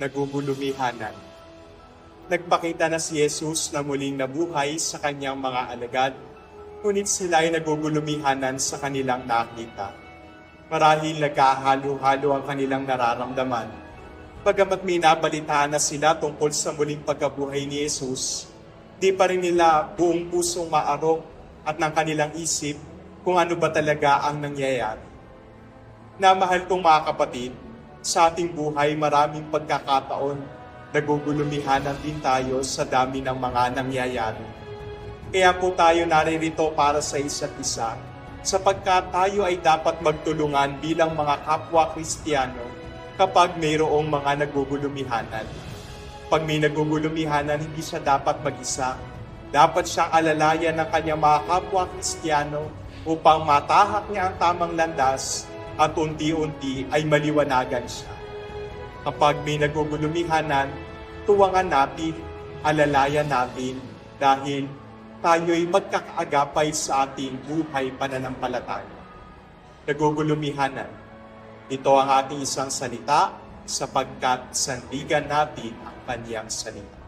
nagugulumihanan. Nagpakita na si Jesus na muling nabuhay sa kanyang mga alagad, ngunit sila ay nagugulumihanan sa kanilang nakita. Marahil nagkahalo-halo ang kanilang nararamdaman. Bagamat may nabalitaan na sila tungkol sa muling pagkabuhay ni Jesus, di pa rin nila buong pusong maarok at ng kanilang isip kung ano ba talaga ang nangyayari. Na mahal kong mga kapatid, sa ating buhay maraming pagkakataon, nagugulumihanan din tayo sa dami ng mga nangyayari. Kaya po tayo naririto para sa isa't isa, sapagkat tayo ay dapat magtulungan bilang mga kapwa Kristiyano kapag mayroong mga nagugulumihanan. Pag may nagugulumihanan, hindi siya dapat mag-isa. Dapat siyang alalayan ng kanyang mga kapwa Kristiyano upang matahak niya ang tamang landas at unti-unti ay maliwanagan siya. Kapag may nagugulumihanan, tuwangan natin, alalayan natin dahil tayo'y magkakaagapay sa ating buhay pananampalataya. Nagugulumihanan. Ito ang ating isang salita sapagkat sandigan natin ang kanyang salita.